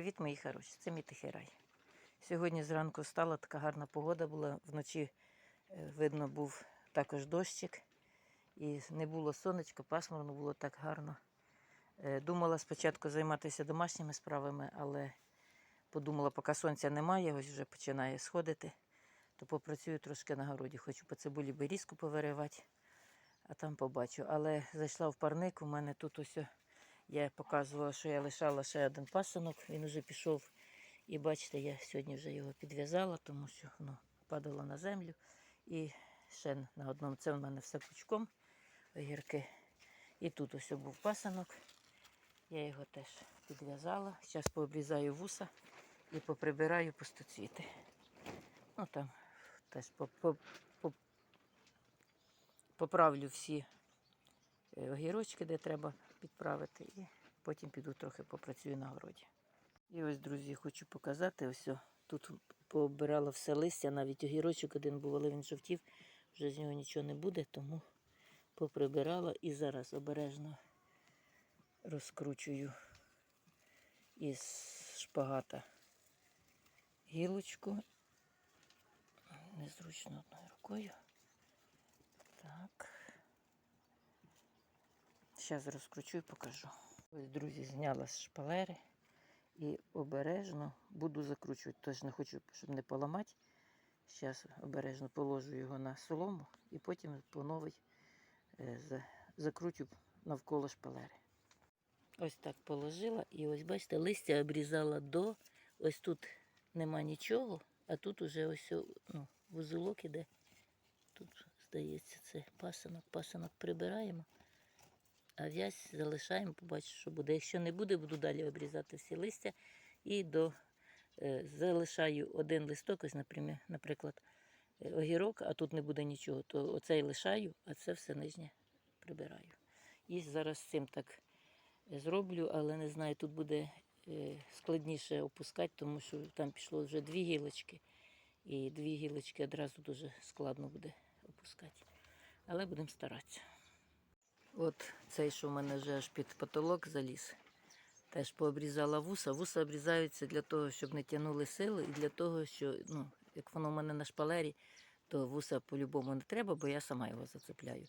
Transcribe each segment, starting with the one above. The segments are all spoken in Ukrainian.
Привіт, мої хороші, це мій тихий рай. Сьогодні зранку встала, така гарна погода була. Вночі е, видно був також дощик. І не було сонечка, пасмурно було так гарно. Е, Думала спочатку займатися домашніми справами, але подумала, поки сонця немає, ось вже починає сходити, то попрацюю трошки на городі. Хочу по цибулі берізку повиривати, а там побачу. Але зайшла в парник, у мене тут ось я показувала, що я лишала ще один пасинок, він вже пішов. І бачите, я сьогодні вже його підв'язала, тому що воно падало на землю. І ще на одному це в мене все пучком огірки. І тут ось був пасинок. Я його теж підв'язала. Зараз пообрізаю вуса і поприбираю пустоцвіти. Ну там теж по, поправлю всі е, огірочки, де треба підправити, і потім піду трохи попрацюю на городі. І ось, друзі, хочу показати. Ось тут пообирала все листя, навіть огірочок один був, але він жовтів, вже з нього нічого не буде, тому поприбирала і зараз обережно розкручую із шпагата гілочку. Незручно одною рукою. Так. Зараз розкручу і покажу. Ось, друзі, зняла з шпалери і обережно буду закручувати. Тож не хочу, щоб не поламати. Зараз обережно положу його на солому і потім по новій е, закручу навколо шпалери. Ось так положила і ось бачите, листя обрізала до. Ось тут нема нічого, а тут уже ось ну, вузолок іде. Тут, здається, це пасинок. Пасинок прибираємо, а в'язь залишаємо, побачимо, що буде. Якщо не буде, буду далі обрізати всі листя і до, е, залишаю один листок, ось, наприклад, е, огірок, а тут не буде нічого, то оцей лишаю, а це все нижнє прибираю. І зараз цим так зроблю, але не знаю, тут буде е, складніше опускати, тому що там пішло вже дві гілочки, і дві гілочки одразу дуже складно буде опускати. Але будемо старатися. От цей, що в мене вже аж під потолок заліз, теж пообрізала вуса. Вуса обрізаються для того, щоб не тягнули сили, і для того, що ну, як воно в мене на шпалері, то вуса по-любому не треба, бо я сама його зацепляю.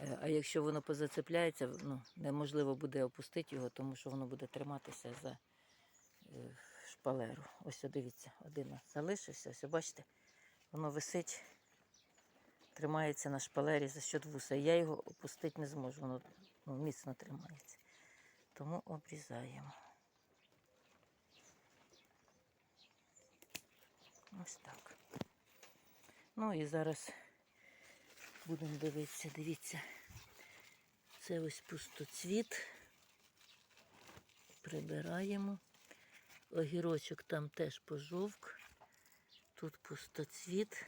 Е, А якщо воно позацепляється, ну, неможливо буде опустити його, тому що воно буде триматися за е, шпалеру. Ось дивіться, один залишився. Ось, бачите, воно висить, тримається на шпалері за счет вуса. Я його опустити не зможу, воно ну, міцно тримається. Тому обрізаємо. Ось так. Ну і зараз будемо дивитися, дивіться. Це ось пустоцвіт. Прибираємо. Огірочок там теж пожовк. Тут пустоцвіт.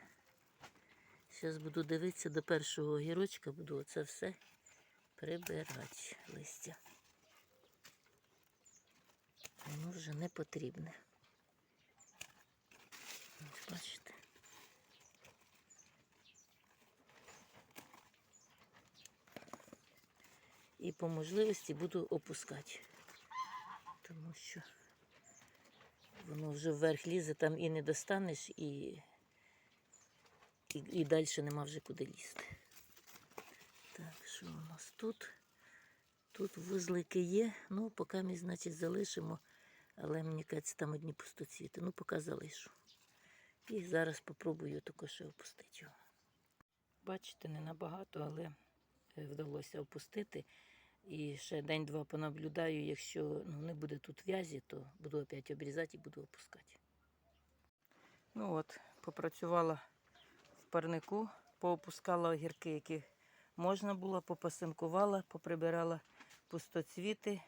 Зараз буду дивитися до першого огірочка, буду оце все прибирати листя. Воно вже не потрібне. Ось бачите. І по можливості буду опускати. Тому що воно вже вверх лізе, там і не достанеш, і, і, і далі нема вже куди лізти. Так, що у нас тут? Тут вузлики є, ну, поки ми, значить, залишимо, але мені кажеться, там одні пустоцвіти. Ну, поки залишу. І зараз спробую також опустити його. Бачите, не набагато, але е, вдалося опустити. І ще день-два понаблюдаю, якщо ну, не буде тут в'язі, то буду опять обрізати і буду опускати. Ну от, попрацювала парнику, поопускала огірки, які можна було, попасинкувала, поприбирала пустоцвіти,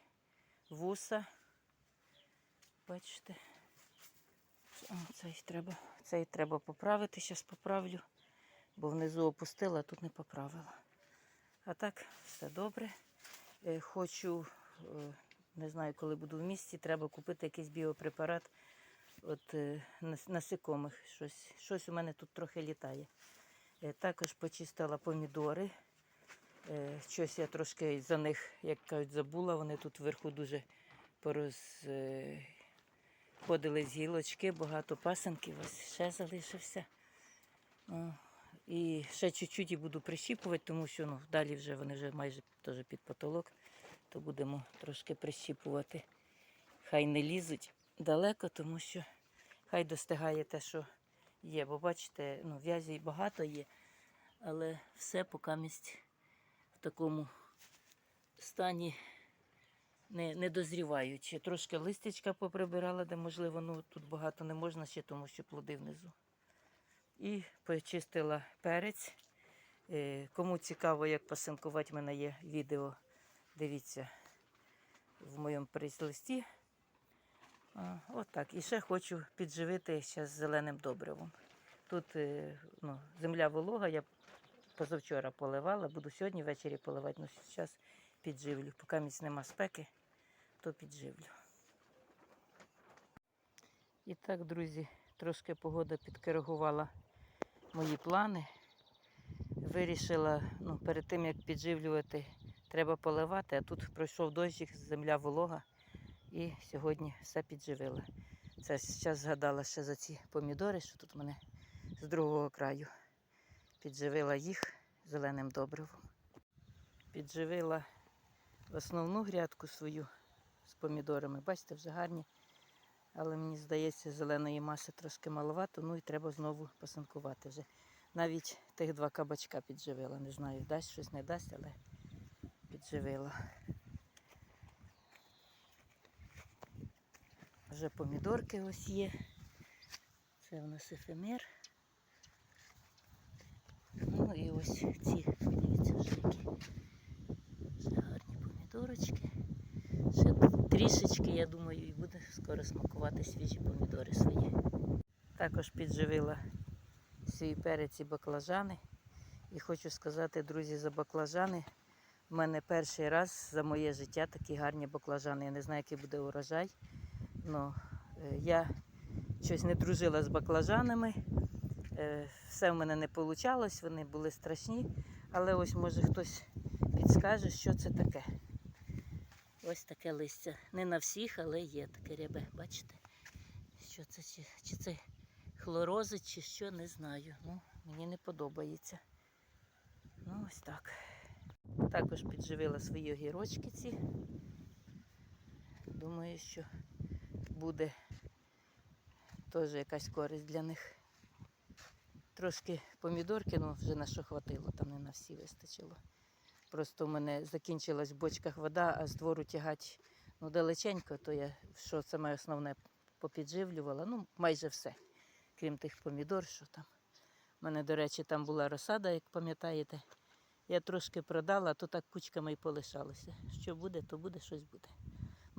вуса. Бачите, цей треба, цей треба поправити, зараз поправлю, бо внизу опустила, а тут не поправила. А так, все добре. Е, Хочу, е, не знаю, коли буду в місті, треба купити якийсь біопрепарат от е, насекомих. Щось, щось у мене тут трохи літає. Е, Також почистила помідори. Е, Щось я трошки за них, як кажуть, забула. Вони тут вверху дуже пороз, е, з гілочки, багато пасенків, ось ще залишився. І ще чуть-чуть і буду прищіпувати, тому що ну, далі вже вони вже майже теж під потолок, то будемо трошки прищіпувати. Хай не лізуть далеко, тому що хай достигає те, що є. Бо бачите, ну, в'язі багато є, але все поки місць в такому стані не, не дозріваючи. Трошки листячка поприбирала, де можливо, ну тут багато не можна ще, тому що плоди внизу. І почистила перець. Е, Кому цікаво, як посинкувати, в мене є відео. Дивіться в моєму прес-листі. Отак. І ще хочу підживити ще з зеленим добривом. Тут е, ну, земля волога, я позавчора поливала, буду сьогодні ввечері поливати, але зараз підживлю. Поки місць нема спеки, то підживлю. І так, друзі, трошки погода підкоригувала мої плани. Вирішила, ну, перед тим як підживлювати, треба поливати, а тут пройшов дощик, земля волога. І сьогодні все підживила. Це зараз згадала ще за ці помідори, що тут в мене з другого краю. Підживила їх зеленим добривом. Підживила основну грядку свою з помідорами. Бачите, вже гарні. Але мені здається, зеленої маси трошки маловато, ну і треба знову посинкувати вже. Навіть тих два кабачка підживила. Не знаю, дасть щось не дасть, але підживила. Вже помідорки ось є. Це в нас ефемер. Ну і ось ці, подивіться, вже які гарні помідорочки. Ще трішечки, я думаю, і буде скоро смакувати свіжі помідори свої. Також підживила свій перець і баклажани. І хочу сказати, друзі, за баклажани. У мене перший раз за моє життя такі гарні баклажани. Я не знаю, який буде урожай. Ну, я щось не дружила з баклажанами. Е, Все в мене не вийшло, вони були страшні. Але ось може хтось підскаже, що це таке. Ось таке листя. Не на всіх, але є таке рябе. Бачите? Що це? Чи, чи це хлорози, чи що, не знаю. Ну, мені не подобається. Ну, ось так. Також підживила свої огірочки ці. Думаю, що буде теж якась користь для них. Трошки помідорки, ну вже на що хватило, там не на всі вистачило. Просто в мене закінчилась в бочках вода, а з двору тягати ну, далеченько, то я що саме основне попідживлювала, ну майже все, крім тих помідор, що там. У мене, до речі, там була розсада, як пам'ятаєте. Я трошки продала, то так кучками і полишалося. Що буде, то буде, щось буде.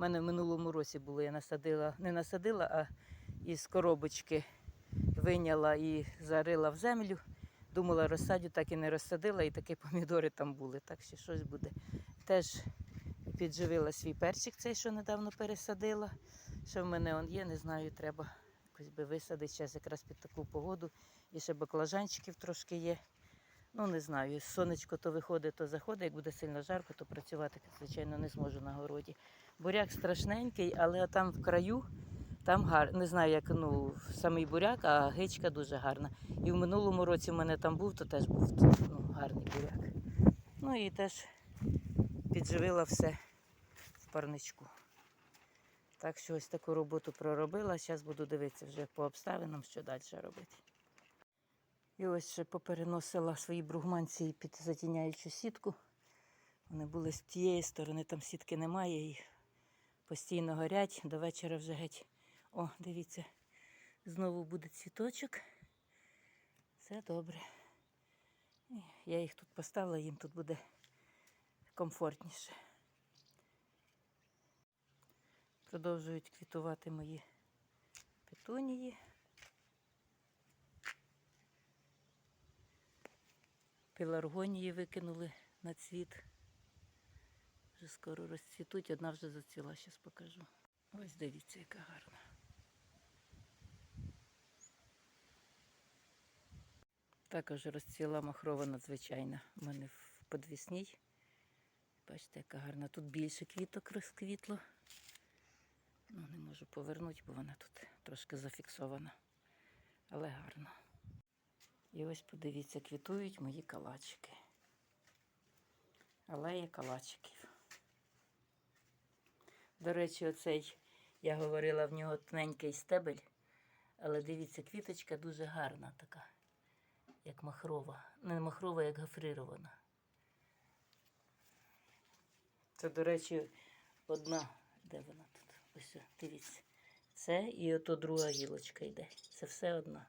У мене в минулому році було, я насадила, не насадила, а із коробочки виняла і зарила в землю. Думала, розсадю, так і не розсадила, і такі помідори там були. Так що щось буде. Теж підживила свій перчик, цей, що недавно пересадила. Що в мене он є, не знаю, треба якось би висадити зараз якраз під таку погоду. І ще баклажанчиків трошки є. Ну, не знаю, сонечко то виходить, то заходить. Як буде сильно жарко, то працювати, звичайно, не зможу на городі. Буряк страшненький, але там в краю, там гар... не знаю, як ну, самий буряк, а гичка дуже гарна. І в минулому році в мене там був, то теж був ну, гарний буряк. Ну і теж підживила все в парничку. Так що ось таку роботу проробила. Зараз буду дивитися вже по обставинам, що далі робити. І ось ще попереносила свої бругманці під затіняючу сітку. Вони були з тієї сторони, там сітки немає і постійно горять. До вечора вже геть. О, дивіться, знову буде цвіточок. Все добре. Я їх тут поставила, їм тут буде комфортніше. Продовжують квітувати мої петунії. Пеларгонії викинули на цвіт. Вже скоро розцвітуть, одна вже зацвіла, зараз покажу. Ось дивіться, яка гарна. Також розцвіла махрова надзвичайна. У мене в подвісній. Бачите, яка гарна. Тут більше квіток розквітло. Ну, не можу повернути, бо вона тут трошки зафіксована, але гарно. І ось подивіться, квітують мої калачики. Алея калачиків. До речі, оцей, я говорила, в нього тоненький стебель, але дивіться, квіточка дуже гарна така, як махрова. Не махрова, як гофрирована. Це, до речі, одна, де вона тут? Ось, дивіться. Це і ото друга гілочка йде. Це все одна.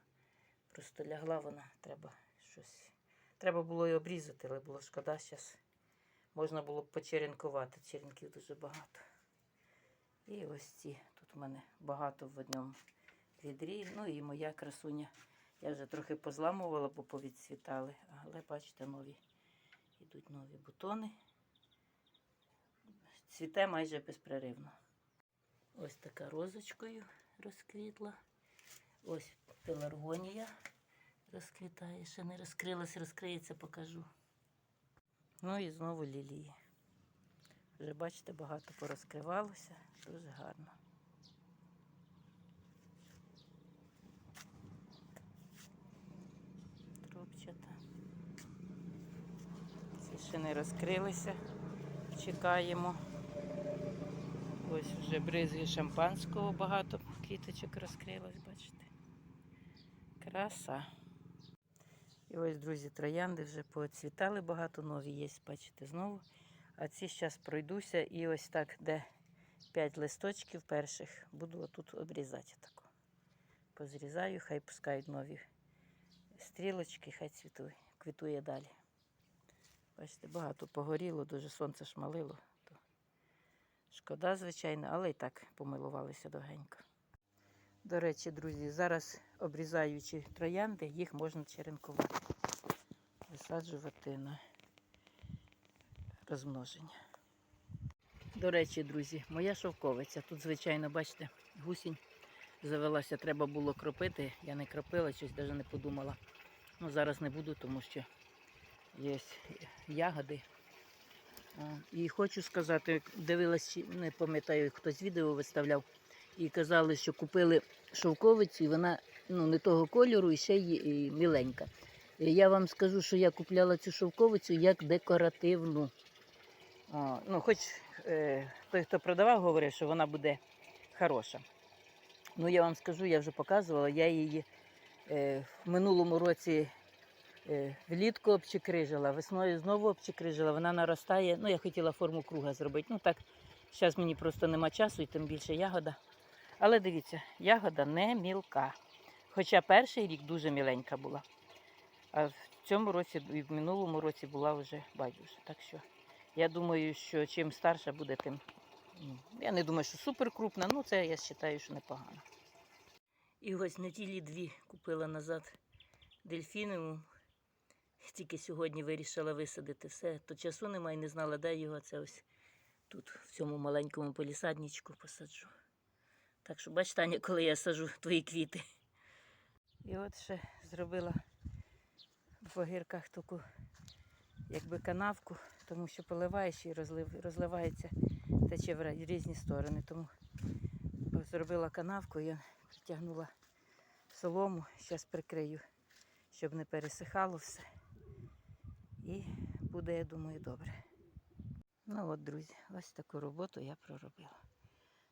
Просто лягла вона, треба щось. Треба було її обрізати, але було шкода зараз. Можна було б почеренкувати. Черенків дуже багато. І ось ці. Тут в мене багато в одному відрі. Ну і моя красуня. Я вже трохи позламувала, бо повідцвітали. Але бачите, нові йдуть нові бутони. Цвіте майже безпреривно. Ось така розочкою розквітла. Ось пеларгонія розквітає. Ще не розкрилась, розкриється, покажу. Ну і знову лілії. Вже бачите, багато порозкривалося. Дуже гарно. Тропчата. Ці ще не розкрилися. Чекаємо. Ось вже бризги шампанського багато квіточок розкрилось, бачите. Краса. І ось, друзі, троянди вже поцвітали багато, нові є, бачите, знову. А ці зараз пройдуся і ось так, де 5 листочків перших, буду отут обрізати тако. Позрізаю, хай пускають нові стрілочки, хай цвітує, квітує далі. Бачите, багато погоріло, дуже сонце шмалило. Шкода, звичайно, але і так помилувалися довгенько. До речі, друзі, зараз обрізаючи троянди, їх можна черенкувати, висаджувати на розмноження. До речі, друзі, моя шовковиця. Тут, звичайно, бачите, гусінь завелася, треба було кропити. Я не кропила, щось навіть не подумала. Ну, зараз не буду, тому що є ягоди. І хочу сказати, дивилась, не пам'ятаю, хтось відео виставляв, і казали, що купили шовковицю, і вона ну, не того кольору і ще й міленька. Я вам скажу, що я купляла цю шовковицю як декоративну. А, ну, хоч е, той, хто продавав, говорив, що вона буде хороша. Ну, я вам скажу, я вже показувала, я її е, в минулому році е, влітку обчекрижила, весною знову обчекрижила, вона наростає. Ну, я хотіла форму круга зробити. Ну так, зараз мені просто нема часу і тим більше ягода. Але дивіться, ягода не мілка. Хоча перший рік дуже міленька була. А в цьому році і в минулому році була вже байдуже. Так що я думаю, що чим старша буде, тим. ну, Я не думаю, що супер крупна, ну це я вважаю, що непогано. І ось неділі дві купила назад дельфінову. Тільки сьогодні вирішила висадити все. То часу немає, не знала, де його. Це ось тут, в цьому маленькому полісадничку посаджу. Так що, бач, Таня, коли я сажу твої квіти. І от ще зробила в огірках таку якби канавку, тому що поливаєш і розлив, розливається, тече в різні сторони. Тому зробила канавку, я притягнула солому, зараз прикрию, щоб не пересихало все. І буде, я думаю, добре. Ну от, друзі, ось таку роботу я проробила.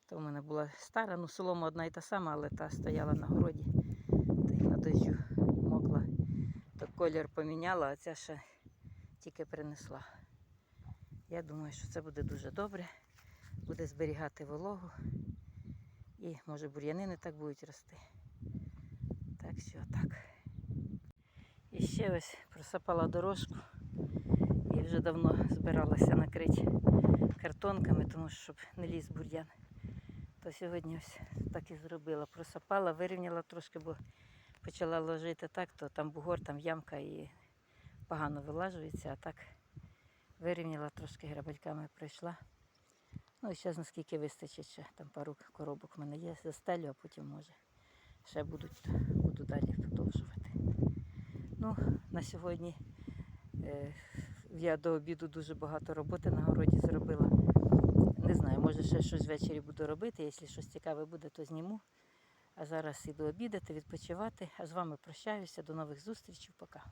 То в мене була стара, ну солома одна і та сама, але та стояла на городі, та й на дощу мокла. То колір поміняла, а ця ще тільки принесла. Я думаю, що це буде дуже добре, буде зберігати вологу і може бур'яни не так будуть рости. Так що так. І ще ось просапала дорожку і вже давно збиралася накрити картонками, тому що щоб не ліз бур'ян. То сьогодні ось так і зробила. Просапала, вирівняла трошки, бо почала ложити так, то там бугор, там ямка і погано вилажується, а так вирівняла трошки грабельками пройшла. Ну і зараз наскільки вистачить ще, там пару коробок в мене є, застелю, а потім може ще будуть, буду далі продовжувати. Ну, на сьогодні е, я до обіду дуже багато роботи на городі зробила. Не знаю, може ще щось ввечері буду робити. Якщо щось цікаве буде, то зніму. А зараз іду обідати, відпочивати. А з вами прощаюся. До нових зустрічей. Пока.